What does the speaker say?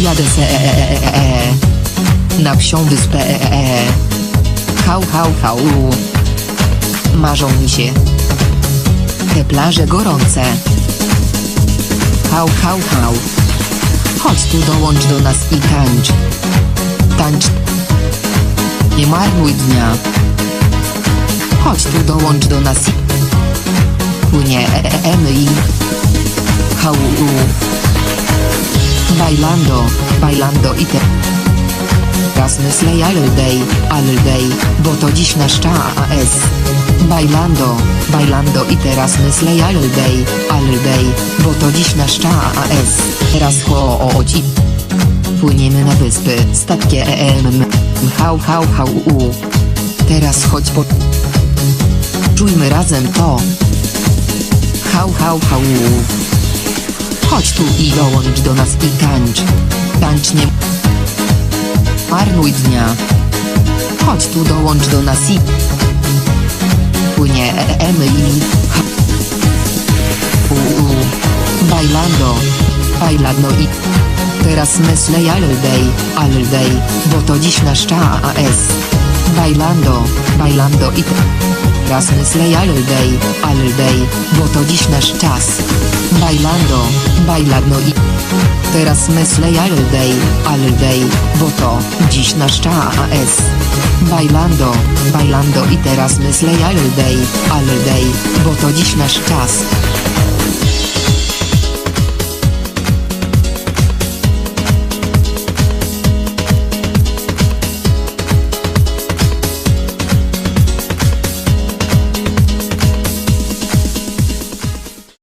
e, na wsią wyspę e, e. Hał, hał, hał. Marzą mi się te plaże gorące. Hał, hał, hał. Chodź tu dołącz do nas i tańcz. Tańcz. Nie marnuj dnia. Chodź tu dołącz do nas płynie e, e, i hał. Bailando, bailando i te Teraz myślę all day, all day, bo to dziś nasz czas. Bailando, bailando i teraz myślę all day, all day, bo to dziś nasz czas. Teraz chodź i płyniemy na wyspy, statkiem, hał, hał, hał, u. Teraz chodź po... Czujmy razem to. Hał, hał, hał, u. Chodź tu i dołącz do nas i tańcz. Tańcz nie marnuj dnia. Chodź tu dołącz do nas i płynie e, emy i ha- u, u. Bailando, bailando i teraz myślę all day, all day, bo to dziś nasz czas. Bailando, bailando i teraz myślę all day, all day, bo to dziś nasz czas. Bailando, bailando i Teraz myślę all day, all day, bo to dziś nasz czas. Bailando, bailando i teraz myślę all day, all day, bo to dziś nasz czas.